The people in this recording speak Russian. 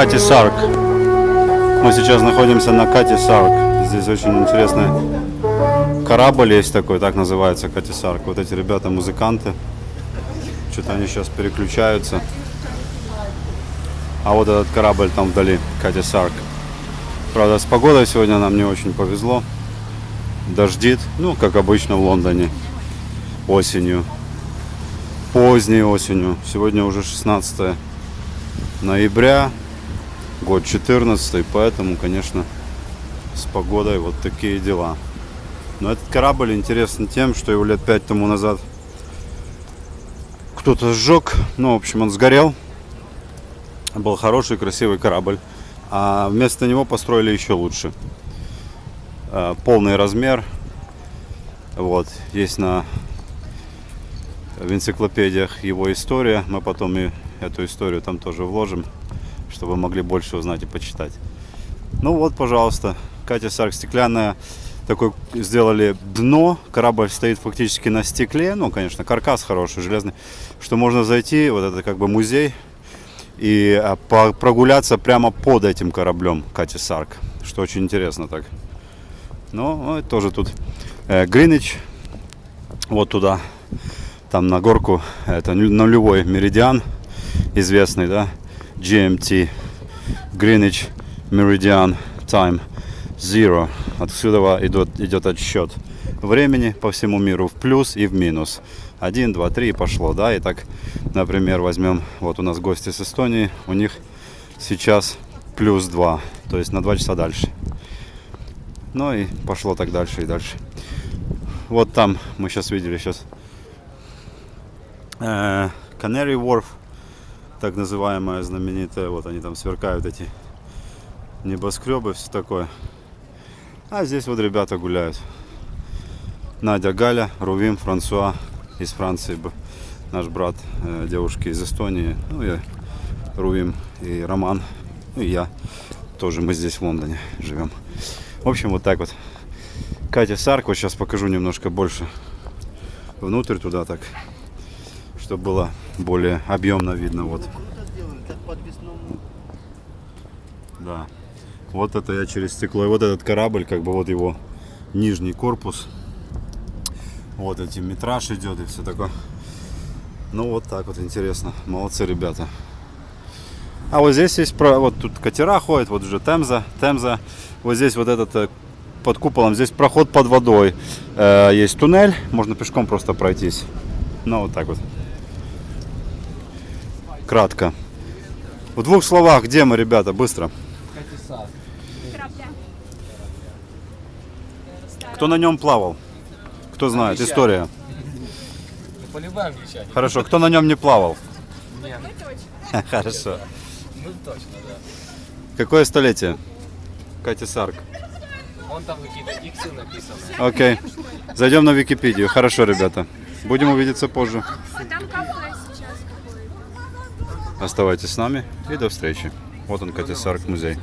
Кати Сарк. Мы сейчас находимся на Кати Сарк. Здесь очень интересный корабль есть такой, так называется Кати Сарк. Вот эти ребята музыканты. Что-то они сейчас переключаются. А вот этот корабль там вдали, Кати Сарк. Правда, с погодой сегодня нам не очень повезло. Дождит, ну, как обычно в Лондоне. Осенью. Поздней осенью. Сегодня уже 16 ноября. Год 14, поэтому, конечно, с погодой вот такие дела. Но этот корабль интересен тем, что его лет пять тому назад кто-то сжег. Ну, в общем, он сгорел. Был хороший, красивый корабль. А вместо него построили еще лучше. Э, Полный размер. Вот. Есть на в энциклопедиях его история. Мы потом и эту историю там тоже вложим, чтобы вы могли больше узнать и почитать. Ну вот, пожалуйста, Катя Сарк стеклянная. Такой сделали дно, корабль стоит фактически на стекле, ну, конечно, каркас хороший, железный, что можно зайти, вот это как бы музей, и а, прогуляться прямо под этим кораблем Кати Сарк, что очень интересно так. Ну, вот тоже тут э, Гринвич, вот туда, там на горку, это нулевой меридиан, известный, да, GMT, Greenwich Meridian Time Zero. Отсюда идет, идет отсчет времени по всему миру в плюс и в минус. Один, два, три пошло, да, и так, например, возьмем, вот у нас гости с Эстонии, у них сейчас плюс два, то есть на два часа дальше. Ну и пошло так дальше и дальше. Вот там мы сейчас видели сейчас э, Canary Wharf, так называемая знаменитая, вот они там сверкают эти небоскребы, все такое. А здесь вот ребята гуляют. Надя, Галя, Рувим, Франсуа из Франции, наш брат, э, девушки из Эстонии, ну и Рувим и Роман, ну и я. Тоже мы здесь в Лондоне живем. В общем, вот так вот. Катя Сарк, вот сейчас покажу немножко больше внутрь туда так, чтобы было более объемно видно. Вот. Да. Вот это я через стекло. И вот этот корабль, как бы вот его нижний корпус. Вот эти метраж идет и все такое. Ну вот так вот интересно. Молодцы ребята. А вот здесь есть, вот тут катера ходят, вот уже Темза, Темза. Вот здесь вот этот э, под куполом, здесь проход под водой. Э, есть туннель, можно пешком просто пройтись. Ну вот так вот. Кратко. В двух словах, где мы, ребята, быстро. Кто на нем плавал? Кто знает? История. Хорошо. Кто на нем не плавал? Не, Хорошо. ну точно, да. Какое столетие? Катя Сарк. Вон там какие-то иксы написаны. Окей. Зайдем на Википедию. Хорошо, ребята. Будем увидеться позже. А там кафе. Оставайтесь с нами и до встречи. Вот он, Катя Сарк, музей.